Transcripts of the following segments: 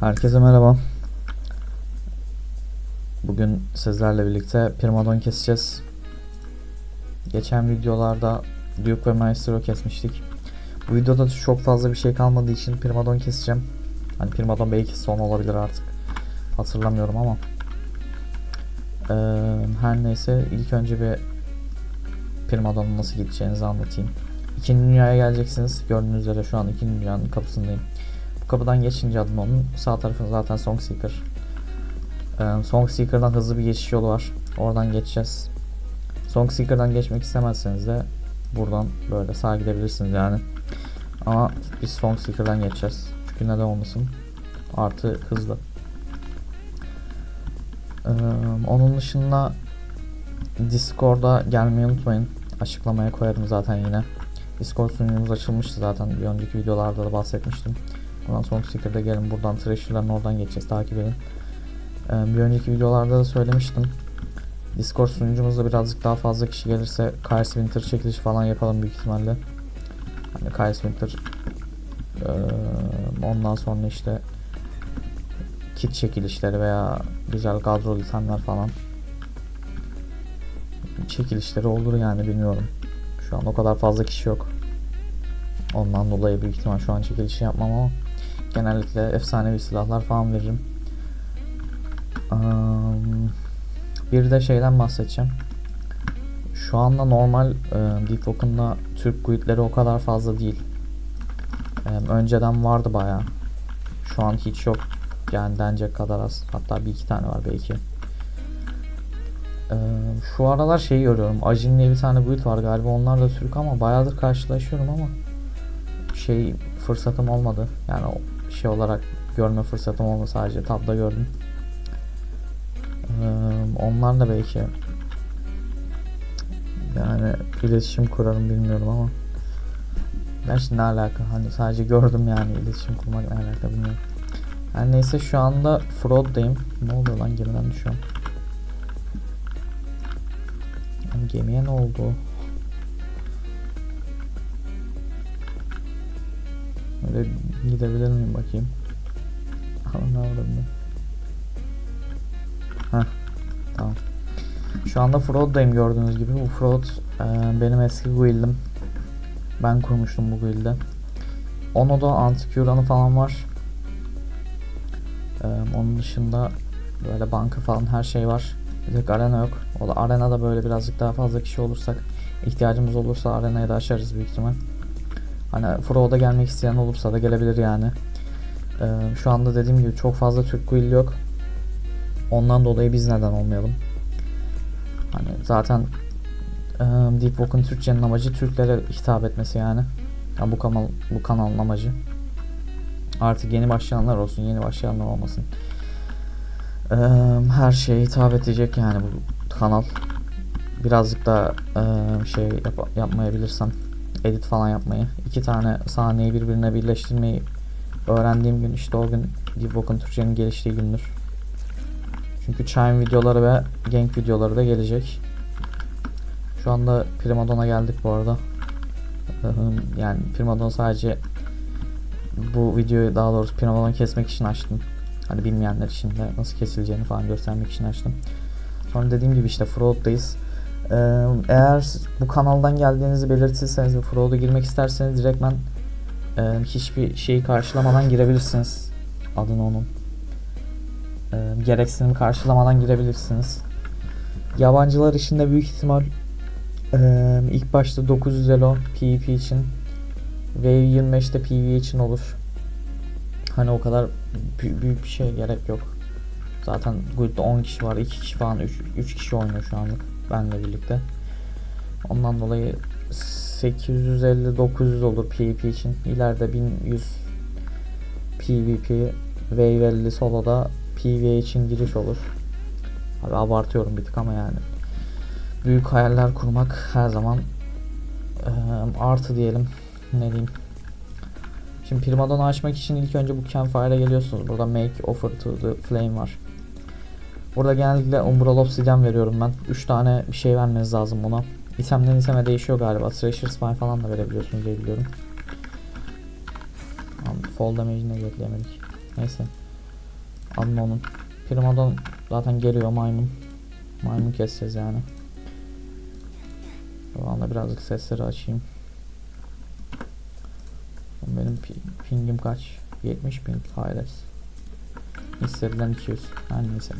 Herkese merhaba. Bugün sizlerle birlikte Primadon keseceğiz. Geçen videolarda Duke ve Maestro kesmiştik. Bu videoda çok fazla bir şey kalmadığı için Primadon keseceğim. Hani Primadon belki son olabilir artık. Hatırlamıyorum ama. Ee, her neyse ilk önce bir Primadon'un nasıl gideceğinizi anlatayım. İkinci dünyaya geleceksiniz. Gördüğünüz üzere şu an ikinci dünyanın kapısındayım. Kapıdan geçince adım onun sağ tarafında zaten Song Seeker. Ee, Song Seeker'dan hızlı bir geçiş yolu var. Oradan geçeceğiz. Song Seeker'dan geçmek istemezseniz de buradan böyle sağa gidebilirsiniz yani. Ama biz Song Seeker'dan geçeceğiz. Çünkü neden olmasın. Artı hızlı. Ee, onun dışında Discord'a gelmeyi unutmayın. Açıklamaya koyarım zaten yine. Discord sunucumuz açılmıştı zaten. Bir önceki videolarda da bahsetmiştim. Ondan sonra Seeker'da gelin buradan Treasure'ların oradan geçeceğiz. Takip edin. Ee, bir önceki videolarda da söylemiştim. Discord sunucumuzda birazcık daha fazla kişi gelirse Kyle Winter çekilişi falan yapalım büyük ihtimalle. Hani Kyle Winter ee, ondan sonra işte kit çekilişleri veya güzel kadrolu itemler falan çekilişleri olur yani bilmiyorum. Şu an o kadar fazla kişi yok. Ondan dolayı büyük ihtimal şu an çekilişi yapmam ama genellikle efsanevi silahlar falan veririm. Bir de şeyden bahsedeceğim. Şu anda normal e, Deep Oaken'da Türk guildleri o kadar fazla değil. E, önceden vardı baya. Şu an hiç yok. Yani denecek kadar az. Hatta bir iki tane var belki. E, şu aralar şeyi görüyorum. Ajin diye bir tane guild var galiba. Onlar da Türk ama bayağıdır karşılaşıyorum ama şey fırsatım olmadı. Yani şey olarak görme fırsatım olmadı sadece tabda gördüm. Onlar da belki yani iletişim kurarım bilmiyorum ama Gerçi ne alaka hani sadece gördüm yani iletişim kurmak ne alaka bilmiyorum. Her neyse şu anda Fraud'dayım. Ne oluyor lan gemiden düşüyorum. Lan gemiye ne oldu? Öyle gidebilir miyim bakayım? ne oldu Heh, tamam. Şu anda Fraud'dayım gördüğünüz gibi. Bu Fraud e, benim eski guild'im. Ben kurmuştum bu guild'i. Ono'da Anticuran'ı falan var. E, onun dışında böyle banka falan her şey var. Bir tek arena yok. O da arenada böyle birazcık daha fazla kişi olursak ihtiyacımız olursa arenayı da açarız büyük ihtimal. Hani Fraud'a gelmek isteyen olursa da gelebilir yani. Ee, şu anda dediğim gibi çok fazla Türk guild yok. Ondan dolayı biz neden olmayalım? Hani zaten e, Deep Walk'un Türkçenin amacı Türklere hitap etmesi yani. yani bu kanal bu kanalın amacı. Artık yeni başlayanlar olsun, yeni başlayanlar olmasın. Ee, her şeye hitap edecek yani bu kanal. Birazcık da e, şey yap yapmayabilirsem edit falan yapmayı, iki tane sahneyi birbirine birleştirmeyi öğrendiğim gün işte o gün Walk'un Türkçenin geliştiği gündür. Çünkü Chime videoları ve Gank videoları da gelecek. Şu anda Primadon'a geldik bu arada. Yani Primadon sadece bu videoyu daha doğrusu Primadon kesmek için açtım. Hani bilmeyenler için de nasıl kesileceğini falan göstermek için açtım. Sonra dediğim gibi işte Fraud'dayız. Ee, eğer bu kanaldan geldiğinizi belirtirseniz ve Fraud'a girmek isterseniz direktmen e, hiçbir şeyi karşılamadan girebilirsiniz. Adını onun. E, gereksinim karşılamadan girebilirsiniz. Yabancılar için de büyük ihtimal e, ilk başta 900 elo PvP için ve 25'te PvE için olur. Hani o kadar büyük bir şey gerek yok. Zaten guild'de 10 kişi var. 2 kişi falan 3, 3 kişi oynuyor şu anlık benle birlikte. Ondan dolayı 850-900 olur PvP için. İleride 1100 PvP Wave 50 solo'da PvE için giriş olur. Abi abartıyorum bir tık ama yani. Büyük hayaller kurmak her zaman e, artı diyelim. Ne diyeyim. Şimdi Primadon'u açmak için ilk önce bu campfire'a geliyorsunuz. Burada make offer to the flame var. Burada genellikle Umbral Obsidian veriyorum ben. 3 tane bir şey vermeniz lazım buna. İtemden iteme değişiyor galiba. Treasure Spine falan da verebiliyorsunuz diye biliyorum. Fall damage'ini ekleyemedik. Neyse. Unknown'un. Primadon zaten geliyor maymun. Maymun keseceğiz yani. Şu anda birazcık sesleri açayım. Benim pi- pingim kaç? 70 ping. Hayret. Hissedilen 200. Her neyse.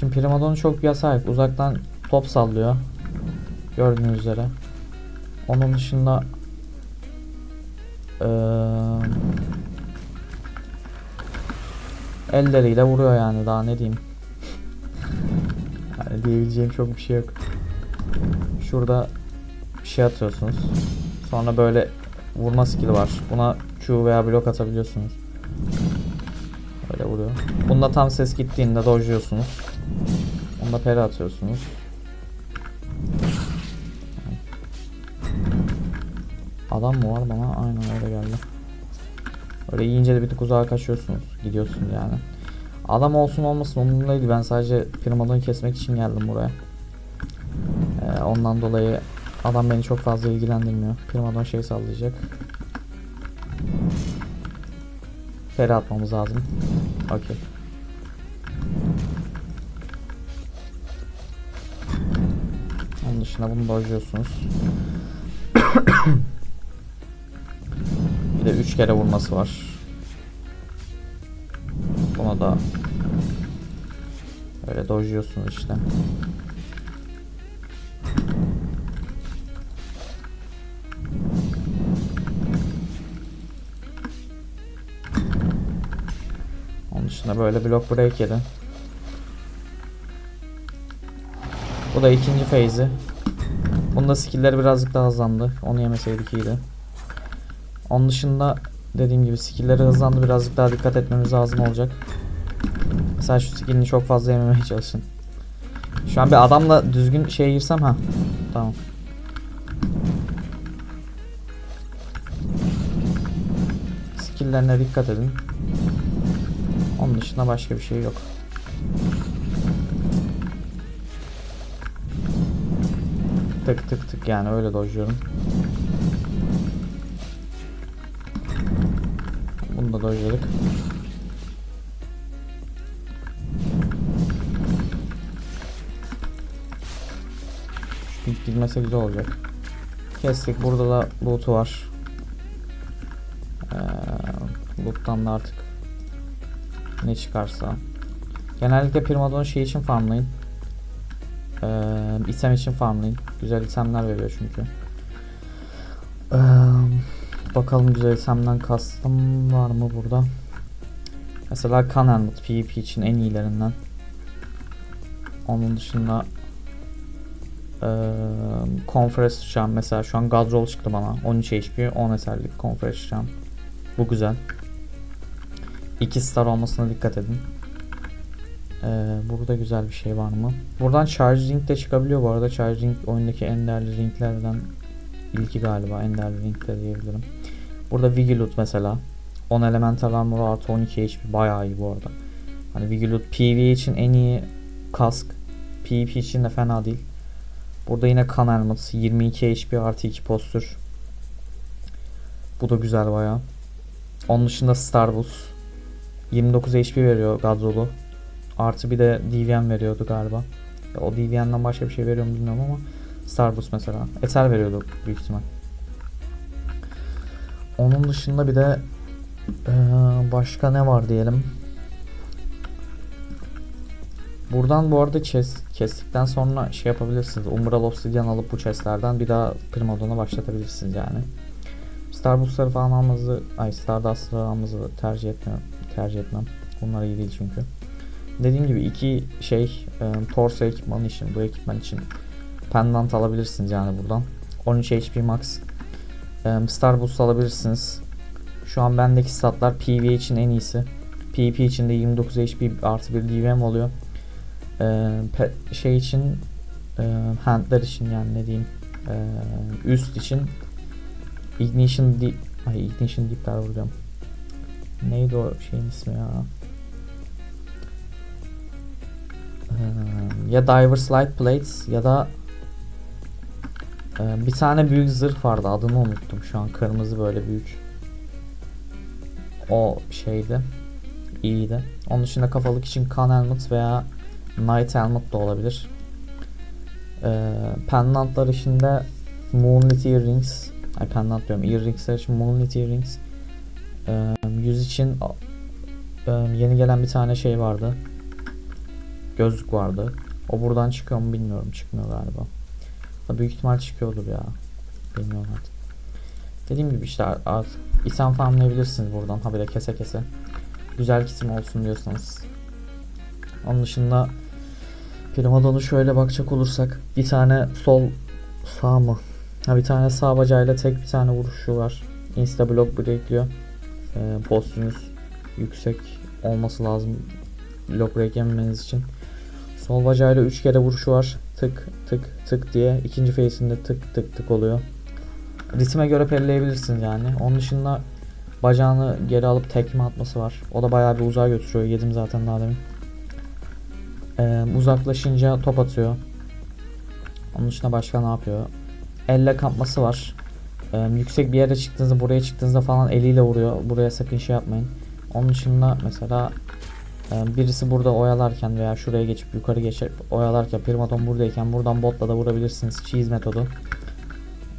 Şimdi Primadon'u çok bir sahip. Uzaktan top sallıyor. Gördüğünüz üzere. Onun dışında eee elleriyle vuruyor yani daha ne diyeyim. Yani diyebileceğim çok bir şey yok. Şurada bir şey atıyorsunuz. Sonra böyle vurma skill'i var. Buna Q veya blok atabiliyorsunuz. Bunda tam ses gittiğinde dojluyorsunuz. Bunda peri atıyorsunuz. Adam mı var bana? Aynen öyle geldi. Öyle yiyince de bir tık uzağa kaçıyorsunuz. Gidiyorsunuz yani. Adam olsun olmasın umurumda değil. Ben sadece primadonu kesmek için geldim buraya. Ee, ondan dolayı adam beni çok fazla ilgilendirmiyor. Primadon şey sallayacak. Peri atmamız lazım. Okey. Dışında bunu dojluyorsunuz. bir de 3 kere vurması var. Buna da öyle dojluyorsunuz işte. Onun dışında böyle block break yedi. Bu da ikinci phase'i. Bunda skill'leri birazcık daha hızlandı. Onu yemeseydik iyiydi. Onun dışında dediğim gibi skill'leri hızlandı. Birazcık daha dikkat etmemiz lazım olacak. Mesela şu skill'ini çok fazla yememeye çalışın. Şu an bir adamla düzgün şeye girsem ha. Tamam. Skill'lerine dikkat edin. Onun dışında başka bir şey yok. Tık tık tık yani öyle dojluyorum. Bunu da dojladık. Pink girmese güzel olacak. Kestik. Burada da loot'u var. Ee, loot'tan da artık ne çıkarsa. Genellikle Primadon şey için farmlayın. Ee, item için farmlayın. Güzel itemler veriyor çünkü. Ee, bakalım güzel itemden kastım var mı burada? Mesela Kan Helmet PvP için en iyilerinden. Onun dışında ee, Conference Charm mesela şu an Gadroll çıktı bana 13 HP 10 eserlik Conference Charm bu güzel 2 star olmasına dikkat edin ee, burada güzel bir şey var mı? Buradan Charge Ring de çıkabiliyor. Bu arada Charge Ring oyundaki en değerli ringlerden ilki galiba. En değerli ring diyebilirim. Burada Vigilut mesela. 10 elemental armor artı 12 HP bayağı iyi bu arada. Hani Vigilut PV için en iyi kask. PvP için de fena değil. Burada yine kan elması 22 HP artı 2 postür. Bu da güzel baya. Onun dışında Starbus 29 HP veriyor Gadrol'u. Artı bir de DVM veriyordu galiba. O DVM'den başka bir şey veriyor mu bilmiyorum ama Starbus mesela. Ether veriyordu büyük ihtimal. Onun dışında bir de ee, başka ne var diyelim. Buradan bu arada chest kestikten sonra şey yapabilirsiniz. Umbral Obsidian alıp bu chestlerden bir daha Primadon'a başlatabilirsiniz yani. Starbucks'ları falan almanızı, ay Stardust'ları almanızı tercih etmem. Tercih etmem. Onlar iyi değil çünkü. Dediğim gibi iki şey e, torso ekipmanı için, bu ekipman için pendant alabilirsiniz yani buradan. 13 HP max. E, Starboost alabilirsiniz. Şu an bendeki statlar PV için en iyisi. PvP için de 29 HP artı bir DVM oluyor e, şey için e, handler için yani ne diyeyim e, üst için ignition deep ay ignition deep'ler vuracağım neydi o şeyin ismi ya e, ya divers light plates ya da e, bir tane büyük zırh vardı adını unuttum şu an kırmızı böyle büyük o şeydi iyiydi. Onun dışında kafalık için Kan Helmet veya Knight Helmet de olabilir. Ee, pendantlar içinde Moonlit Earrings Ay pendant diyorum. Earringsler için Moonlit Earrings ee, Yüz için e, yeni gelen bir tane şey vardı. Gözlük vardı. O buradan çıkıyor mu bilmiyorum. Çıkmıyor galiba. Da büyük ihtimal çıkıyordur ya. Bilmiyorum artık. Dediğim gibi işte artık item farmlayabilirsiniz buradan habire kese kese. Güzel kitim olsun diyorsanız. Onun dışında Primadon'u şöyle bakacak olursak bir tane sol sağ mı? Ha bir tane sağ bacağıyla tek bir tane vuruşu var. Insta block breakliyor. Ee, postünüz yüksek olması lazım block break yememeniz için. Sol bacağıyla 3 kere vuruşu var. Tık tık tık diye. ikinci face'inde tık tık tık oluyor. Ritme göre pelleyebilirsiniz yani. Onun dışında bacağını geri alıp tekme atması var. O da bayağı bir uzağa götürüyor. Yedim zaten daha demin. Ee, uzaklaşınca top atıyor. Onun dışında başka ne yapıyor? Elle kapması var. Ee, yüksek bir yere çıktığınızda buraya çıktığınızda falan eliyle vuruyor. Buraya sakın şey yapmayın. Onun dışında mesela e, birisi burada oyalarken veya şuraya geçip yukarı geçip oyalarken primadon buradayken buradan botla da vurabilirsiniz. Cheese metodu.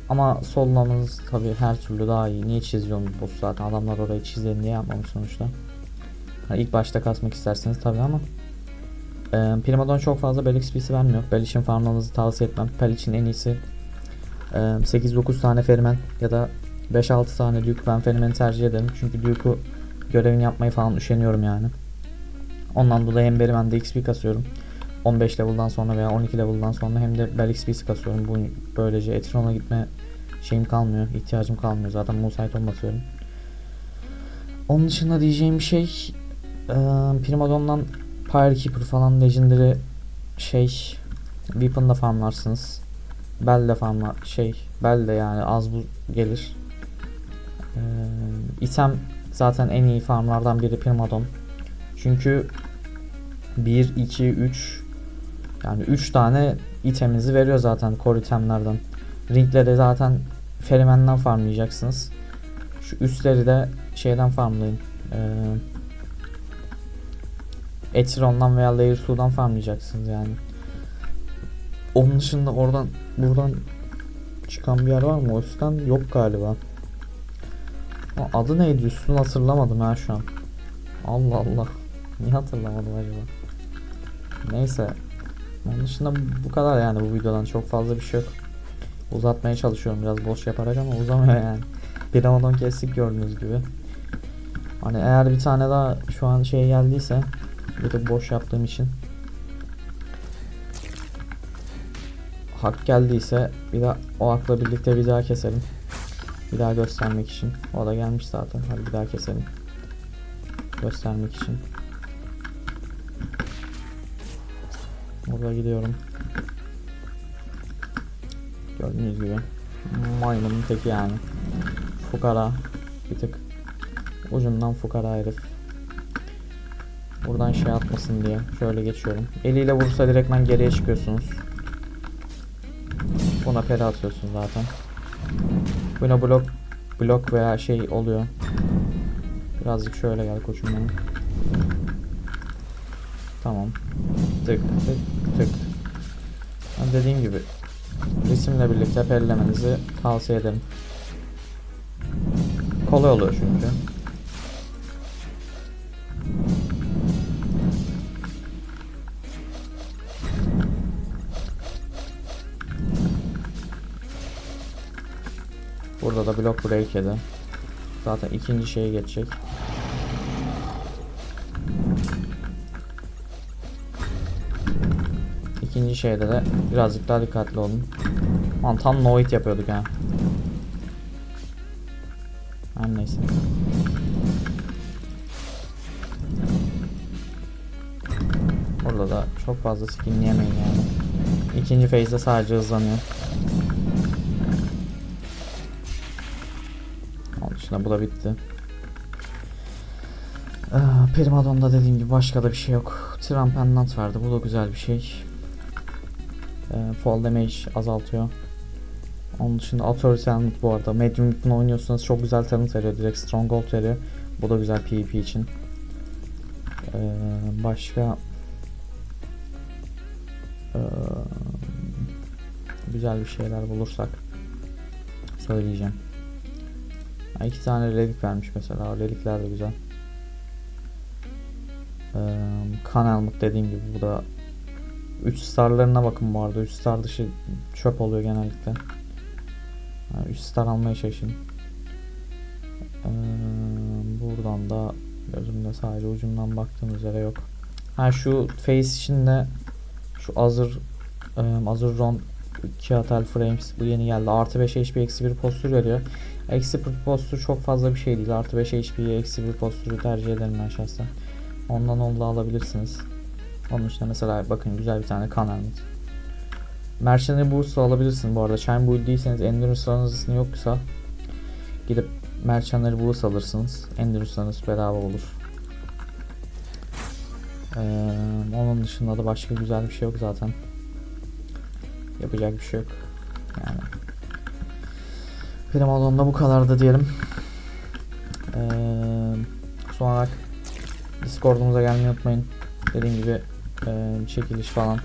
Ama sollamamız tabi her türlü daha iyi. Niye çiziyorsunuz boss zaten adamlar orayı çizelim diye yapmamış sonuçta. Ha, ilk başta kasmak isterseniz tabi ama e, Primadon çok fazla bel XP'si vermiyor. Bel için farmlamanızı tavsiye etmem. Bel için en iyisi e, 8-9 tane Ferimen ya da 5-6 tane Duke ben Ferimen'i tercih ederim. Çünkü Duke'u görevini yapmayı falan üşeniyorum yani. Ondan dolayı hem Berimen'de XP kasıyorum. 15 level'dan sonra veya 12 level'dan sonra hem de Bell XP'si kasıyorum. Bu böylece Etron'a gitme şeyim kalmıyor, ihtiyacım kalmıyor. Zaten Moonsight basıyorum. Onun dışında diyeceğim bir şey e, Primadon'dan Firekeeper falan Legendary şey Weapon'da farmlarsınız. Bell de farmlar şey Bell de yani az bu gelir. E, item zaten en iyi farmlardan biri Primadon. Çünkü 1, 2, 3 yani 3 tane iteminizi veriyor zaten core itemlerden. Ringleri zaten Ferimenden farmlayacaksınız. Şu üstleri de şeyden farmlayın. Ee, Etiron'dan veya Layer 2'dan farmlayacaksınız yani. Onun dışında oradan buradan çıkan bir yer var mı? O üstten yok galiba. Adı neydi? Üstünü hatırlamadım ha şu an. Allah Allah. Niye hatırlamadım acaba? Neyse. Onun dışında bu kadar yani bu videodan çok fazla bir şey yok. Uzatmaya çalışıyorum biraz boş yaparak ama uzamıyor yani. Bir Ramadan kestik gördüğünüz gibi. Hani eğer bir tane daha şu an şey geldiyse bir de boş yaptığım için hak geldiyse bir daha o hakla birlikte bir daha keselim. Bir daha göstermek için. O da gelmiş zaten. Hadi bir daha keselim. Göstermek için. Burada gidiyorum. Gördüğünüz gibi. Maymunun teki yani. Fukara. Bir tık. Ucundan fukara herif. Buradan şey atmasın diye. Şöyle geçiyorum. Eliyle vursa direktmen geriye çıkıyorsunuz. Buna peri atıyorsun zaten. Buna blok blok veya şey oluyor. Birazcık şöyle gel koçum benim. Tamam. Tık tık tık. Ben dediğim gibi resimle birlikte pellemenizi tavsiye ederim. Kolay oluyor çünkü. Burada da blok break yedi. Zaten ikinci şeye geçecek. İkinci şeyde de birazcık daha dikkatli olun. Lan tam no hit yapıyorduk ha. Her neyse. Burada da çok fazla skinleyemeyin yani. İkinci phase'de sadece hızlanıyor. Onun dışında bu da bitti. Ee, Primadon'da dediğim gibi başka da bir şey yok. Tiran Pendant verdi. Bu da güzel bir şey. Ee, fall damage azaltıyor. Onun dışında Authority Talent bu arada. Medium Weapon oynuyorsanız çok güzel talent veriyor. Direkt Stronghold veriyor. Bu da güzel PvP için. Ee, başka ee, güzel bir şeyler bulursak söyleyeceğim. Ha, iki tane relik vermiş mesela. Relikler de güzel. Ee, kan helmet dediğim gibi bu da 3 starlarına bakın bu arada. 3 star dışı çöp oluyor genellikle. 3 star almaya çalışın. Ee, buradan da gözümde sadece ucundan baktığım üzere yok. Ha şu face için de şu Azur um, Azur Ron Kiatel Frames bu yeni geldi. Artı 5 HP eksi 1 postür veriyor. Eksi 1 postür çok fazla bir şey değil. Artı 5 HP'ye eksi 1 postürü tercih ederim ben şahsen. Ondan onu da alabilirsiniz. Onun dışında mesela bakın güzel bir tane kan helmet. Mercenary Boost alabilirsin bu arada. Shine Build değilseniz Endurance'larınız yoksa gidip Mercenary Boost alırsınız. Endurance'larınız bedava olur. Ee, onun dışında da başka güzel bir şey yok zaten. Yapacak bir şey yok. Yani. Alanımda bu kadardı diyelim. Ee, son olarak Discord'umuza gelmeyi unutmayın. Dediğim gibi e, çekiliş falan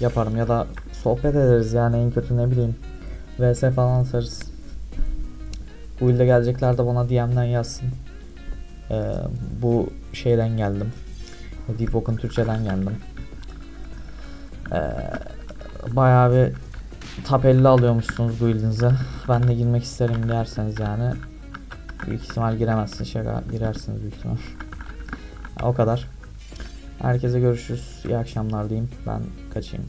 yaparım ya da sohbet ederiz yani en kötü ne bileyim vs falan atarız. Bu ilde gelecekler de bana DM'den yazsın. Ee, bu şeyden geldim. Deep Oak'un Türkçeden geldim. Ee, bayağı bir top 50 alıyormuşsunuz bu ildinize. Ben de girmek isterim derseniz yani. Büyük ihtimal giremezsiniz. Şaka girersiniz büyük ihtimal. o kadar. Herkese görüşürüz. İyi akşamlar diyeyim. Ben kaçayım.